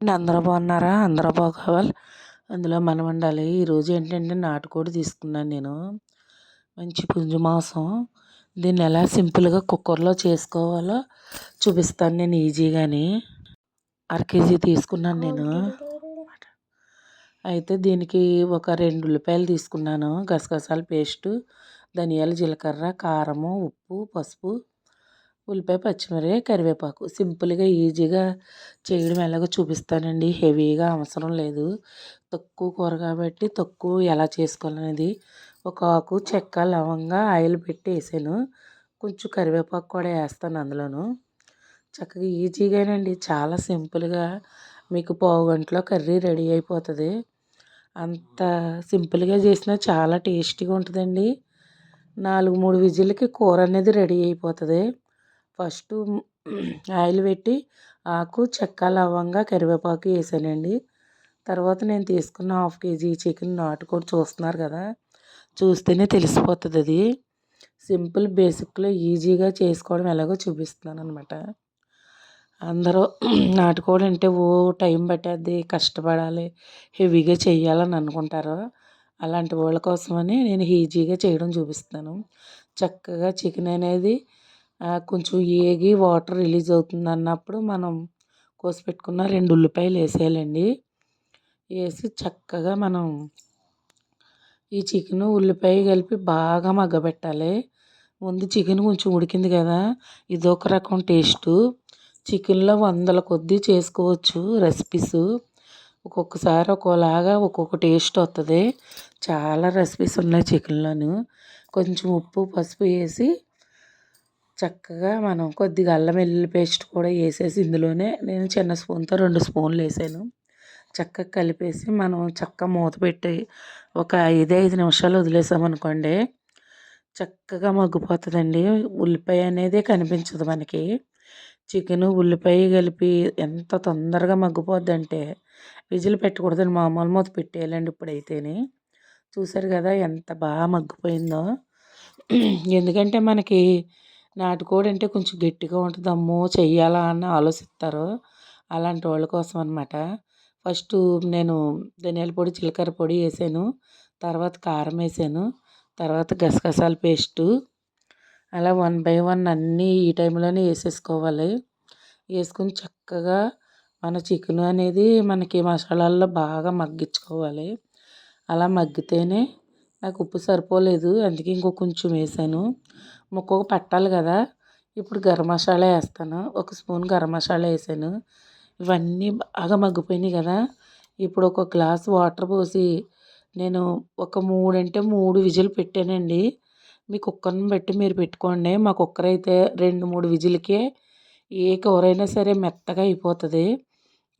అందరూ బాగున్నారా? అందరూ బాగోవాలి. అందులో మనం ఉండాలి ఈరోజు ఏంటంటే నాటుకోడి తీసుకున్నాను నేను. మంచి పుంజు మాంసం. దీన్ని ఎలా సింపుల్గా కుక్కర్లో చేసుకోవాలో చూపిస్తాను నేను ఈజీగాని. అర కేజీ తీసుకున్నాను నేను. అయితే దీనికి ఒక రెండు ఉల్లిపాయలు తీసుకున్నాను. గసగసాల పేస్టు ధనియాలు జీలకర్ర కారము ఉప్పు పసుపు. ఉల్లిపాయ పచ్చిమిరపకాయ కరివేపాకు. సింపుల్గా ఈజీగా చేయడం ఎలాగో చూపిస్తానండి. హెవీగా అవసరం లేదు. తక్కువ కూర కాబట్టి తక్కువ ఎలా చేసుకోవాలనేది. ఒక ఆకు చెక్క లవంగా ఆయిల్ పెట్టి వేసాను. కొంచెం కరివేపాకు కూడా వేస్తాను అందులోను. చక్కగా ఈజీగానండి. చాలా సింపుల్గా మీకు పావు గంటలో కర్రీ రెడీ అయిపోతుంది. అంత సింపుల్గా చేసినా చాలా టేస్టీగా ఉంటుందండి. నాలుగు మూడు విజిల్కి కూర అనేది రెడీ అయిపోతుంది. ఫస్ట్ ఆయిల్ పెట్టి ఆకు చెక్క లవంగా కరివేపాకు వేసానండి. తర్వాత నేను తీసుకున్న హాఫ్ కేజీ చికెన్ నాటుకోడి చూస్తున్నారు కదా చూస్తేనే తెలిసిపోతుంది అది. సింపుల్ బేసిక్లో ఈజీగా చేసుకోవడం ఎలాగో చూపిస్తున్నాను అనమాట అందరూ నాటుకోడి అంటే ఓ టైం పట్టేది కష్టపడాలి హెవీగా చేయాలని అనుకుంటారు. అలాంటి వాళ్ళ కోసమని నేను ఈజీగా చేయడం చూపిస్తాను చక్కగా చికెన్ అనేది కొంచెం ఏగి వాటర్ రిలీజ్ అవుతుంది అన్నప్పుడు మనం కోసి పెట్టుకున్న రెండు ఉల్లిపాయలు వేసేయాలండి. వేసి చక్కగా మనం ఈ చికెన్ ఉల్లిపాయ కలిపి బాగా మగ్గబెట్టాలి. ముందు చికెన్ కొంచెం ఉడికింది కదా ఇదొక రకం టేస్టు. చికెన్లో వందల కొద్దీ చేసుకోవచ్చు రెసిపీస్. ఒక్కొక్కసారి ఒక్కోలాగా ఒక్కొక్క టేస్ట్ వస్తుంది చాలా రెసిపీస్ ఉన్నాయి చికెన్లోను. కొంచెం ఉప్పు పసుపు వేసి చక్కగా మనం కొద్దిగా అల్లం వెల్లుల్లి పేస్ట్ కూడా వేసేసి ఇందులోనే నేను చిన్న స్పూన్తో రెండు స్పూన్లు వేసాను. చక్కగా కలిపేసి మనం చక్కగా మూత పెట్టి ఒక ఐదు ఐదు నిమిషాలు వదిలేసామనుకోండి చక్కగా మగ్గిపోతుందండి. ఉల్లిపాయ అనేది కనిపించదు మనకి. చికెన్ ఉల్లిపాయ కలిపి ఎంత తొందరగా మగ్గిపోద్ది అంటే విజిల్ పెట్టకూడదని మామూలు మూత పెట్టేయాలండి ఇప్పుడైతేనే. చూసారు కదా ఎంత బాగా మగ్గిపోయిందో. ఎందుకంటే మనకి నాటుకోడి అంటే కొంచెం గట్టిగా ఉంటుంది అమ్మో చెయ్యాలా అని ఆలోచిస్తారు అలాంటి వాళ్ళ కోసం అనమాట ఫస్ట్ నేను ధనియాల పొడి జీలకర్ర పొడి వేసాను. తర్వాత కారం వేసాను. తర్వాత గసగసాల పేస్టు. అలా వన్ బై వన్ అన్నీ ఈ టైంలోనే వేసేసుకోవాలి. వేసుకుని చక్కగా మన చికెన్ అనేది మనకి మసాలాల్లో బాగా మగ్గించుకోవాలి. అలా మగ్గితేనే నాకు ఉప్పు సరిపోలేదు. అందుకే ఇంకో కొంచెం వేసాను. ముక్కకు పట్టాలి కదా. ఇప్పుడు గరం మసాలా వేస్తాను. ఒక స్పూన్ గరం మసాలా వేసాను. ఇవన్నీ బాగా మగ్గిపోయినాయి కదా. ఇప్పుడు ఒక గ్లాస్ వాటర్ పోసి నేను ఒక మూడు అంటే మూడు విజిల్ పెట్టానండి. మీ కుక్కర్ని బట్టి మీరు పెట్టుకోండి. మా కుక్కర్ అయితే రెండు మూడు విజిల్కే ఏ కూర అయినా సరే మెత్తగా అయిపోతుంది.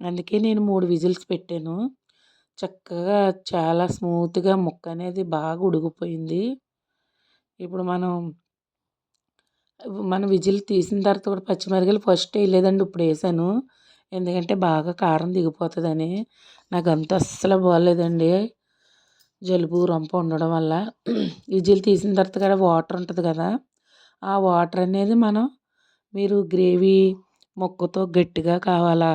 అందుకే నేను మూడు విజిల్స్ పెట్టాను. చక్కగా చాలా స్మూత్గా ముక్క అనేది బాగా ఉడికిపోయింది. ఇప్పుడు మనం మన విజిల్ తీసిన తర్వాత కూడా పచ్చిమిరపకాయలు ఫస్ట్ వేయలేదండి ఇప్పుడు వేసాను. ఎందుకంటే బాగా కారం దిగిపోతుందని. నాకు అంత అస్సలు బాగాలేదండి. జలుబు రొంప ఉండడం వల్ల. విజిల్ తీసిన తర్వాత కూడా వాటర్ ఉంటుంది కదా. ఆ వాటర్ అనేది మనం మీరు గ్రేవీ ముక్కతో గట్టిగా కావాలా?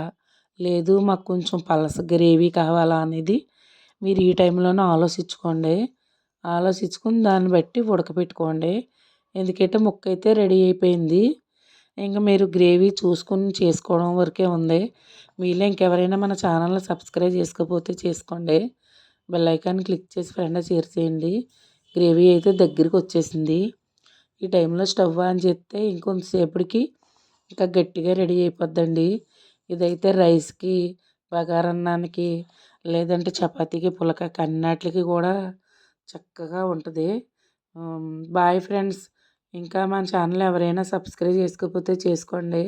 లేదు మాకు కొంచెం పలస గ్రేవీ కావాలా అనేది మీరు ఈ టైంలోనే ఆలోచించుకోండి. ఆలోచించుకుని దాన్ని బట్టి ఉడకపెట్టుకోండి. ఎందుకంటే ముక్క అయితే రెడీ అయిపోయింది. ఇంకా మీరు గ్రేవీ చూసుకుని చేసుకోవడం వరకే ఉంది. మీలో ఇంకెవరైనా మన ఛానల్ని సబ్స్క్రైబ్ చేసుకోకపోతే చేసుకోండి. బెల్ ఐకాన్ క్లిక్ చేసి ఫ్రెండ్ షేర్ చేయండి. గ్రేవీ అయితే దగ్గరికి వచ్చేసింది. ఈ టైంలో స్టవ్ ఆన్ చేస్తే ఇంకొంతసేపటికి ఇంకా గట్టిగా రెడీ అయిపోద్దండి. ఇదైతే రైస్కి బగారన్నానికి లేదంటే చపాతీకి పులక కన్నాట్లకి కూడా చక్కగా ఉంటుంది. Bye friends. ఇంకా మన ఛానల్ ఎవరైనా సబ్స్క్రైబ్ చేసుకోకపోతే చేసుకోండి.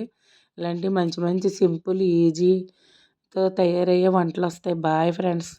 ఇలాంటి మంచి మంచి సింపుల్ ఈజీతో తయారయ్యే వంటలు వస్తాయి బాయ్ ఫ్రెండ్స్.